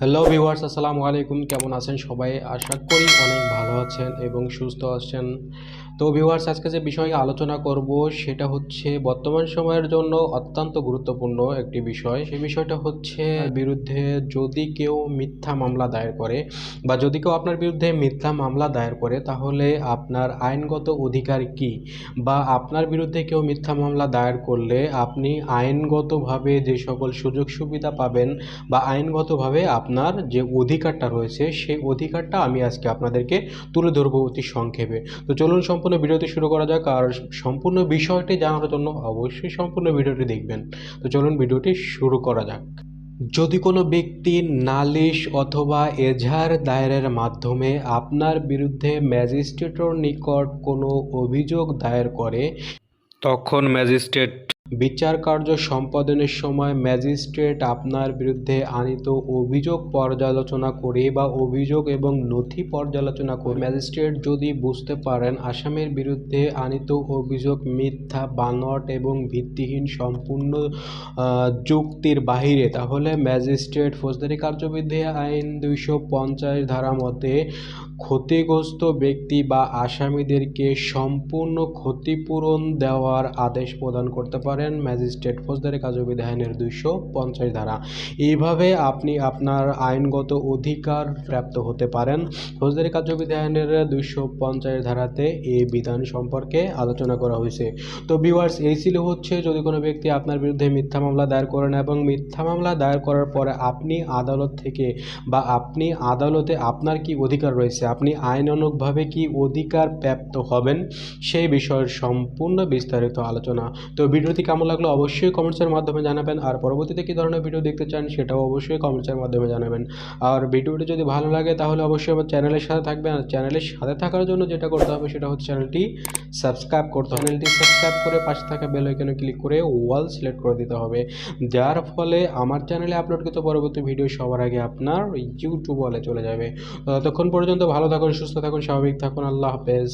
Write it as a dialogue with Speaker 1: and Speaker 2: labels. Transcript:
Speaker 1: Hello viewers আসসালামু আলাইকুম কেমন আছেন সবাই? আশা করি অনেক ভালো আছেন এবং সুস্থ আছেন। তো ভিউয়ার্স আজকে যে বিষয়ে আলোচনা করব সেটা হচ্ছে বর্তমান সময়ের জন্য অত্যন্ত গুরুত্বপূর্ণ একটি বিষয়। সেই বিষয়টা হচ্ছে বিরুদ্ধে যদি কেউ মিথ্যা মামলা দায়ের করে বা যদি কেউ আপনার বিরুদ্ধে মিথ্যা মামলা দায়ের করে তাহলে আপনার আইনগত অধিকার কি? বা আপনার বিরুদ্ধে কেউ মিথ্যা মামলা দায়ের করলে আপনি আইনগতভাবে যে সকল সুযোগ সুবিধা পাবেন বা আইনগতভাবে আপনার যে অধিকারটা রয়েছে সেই অধিকারটা আমি আজকে আপনাদেরকে তুলে ধরবো অতি সংক্ষেপে। তো চলুন সম্পূর্ণ ভিডিওটি শুরু করা যাক আর সম্পূর্ণ বিষয়টি জানার জন্য অবশ্যই সম্পূর্ণ ভিডিওটি দেখবেন। তো চলুন ভিডিওটি শুরু করা যাক। যদি কোনো ব্যক্তি নালিশ অথবা এজাহার দায়েরের মাধ্যমে আপনার বিরুদ্ধে ম্যাজিস্ট্রেটর নিকট কোনো অভিযোগ দায়ের করে, তখন ম্যাজিস্ট্রেট বিচার কার্য সম্পাদনের সময় ম্যাজিস্ট্রেট আপনার বিরুদ্ধে আনিত অভিযোগ পর্যালোচনা করে বা অভিযোগ এবং নথি পর্যালোচনা করে। ম্যাজিস্ট্রেট যদি বুঝতে পারেন আসামের বিরুদ্ধে আনিত অভিযোগ মিথ্যা বানট এবং ভিত্তিহীন সম্পূর্ণ যুক্তির বাহিরে, তাহলে ম্যাজিস্ট্রেট ফৌজদারি কার্যবিধি আইন দুইশো পঞ্চাশ ধারা মতে ক্ষতিগ্রস্ত ব্যক্তি বা আসামিদেরকে সম্পূর্ণ ক্ষতিপূরণ দেওয়ার আদেশ প্রদান করতে পারেন ম্যাজিস্ট্রেট ফৌজদারি কার্যবিধি আইনের দুইশো পঞ্চাশ ধারা। এইভাবে আপনি আপনার আইনগত অধিকার প্রাপ্ত হতে পারেন। ফৌজদারি কার্যবিধি আইনের দুইশো পঞ্চাশ ধারাতে এই বিধান সম্পর্কে আলোচনা করা হয়েছে। তো ভিউয়ার্স এই ছিল হচ্ছে যদি কোনো ব্যক্তি আপনার বিরুদ্ধে মিথ্যা মামলা দায়ের করেন এবং মিথ্যা মামলা দায়ের করার পরে আপনি আদালত থেকে বা আপনি আদালতে আপনার কি অধিকার রয়েছে, আপনি আইনানুগভাবে কি অধিকার প্রাপ্ত হবেন সেই বিষয়ের সম্পূর্ণ বিস্তারিত আলোচনা। তো ভিডিওটি কেমন লাগল অবশ্যই কমেন্টসের মাধ্যমে জানাবেন। আর পরবর্তীতে কী ধরনের ভিডিও দেখতে চান সেটাও অবশ্যই কমেন্টসের মাধ্যমে জানাবেন। আর ভিডিওটি যদি ভালো লাগে তাহলে অবশ্যই আমার চ্যানেলের সাথে থাকবেন। আর চ্যানেলের সাথে থাকার জন্য যেটা করতে হবে সেটা হচ্ছে চ্যানেলটি সাবস্ক্রাইব করতে হবে। চ্যানেলটি সাবস্ক্রাইব করে পাশে থাকা বেল আইকনে ক্লিক করে ওয়াল সিলেক্ট করে দিতে হবে। যার ফলে আমার চ্যানেলে আপলোডকৃত পরবর্তী ভিডিও সবার আগে আপনার ইউটিউব ওয়ালে চলে যাবে। ততক্ষণ পর্যন্ত ভালো থাকুন, সুস্থ থাকুন, স্বাভাবিক থাকুন। আল্লাহ হাফেজ।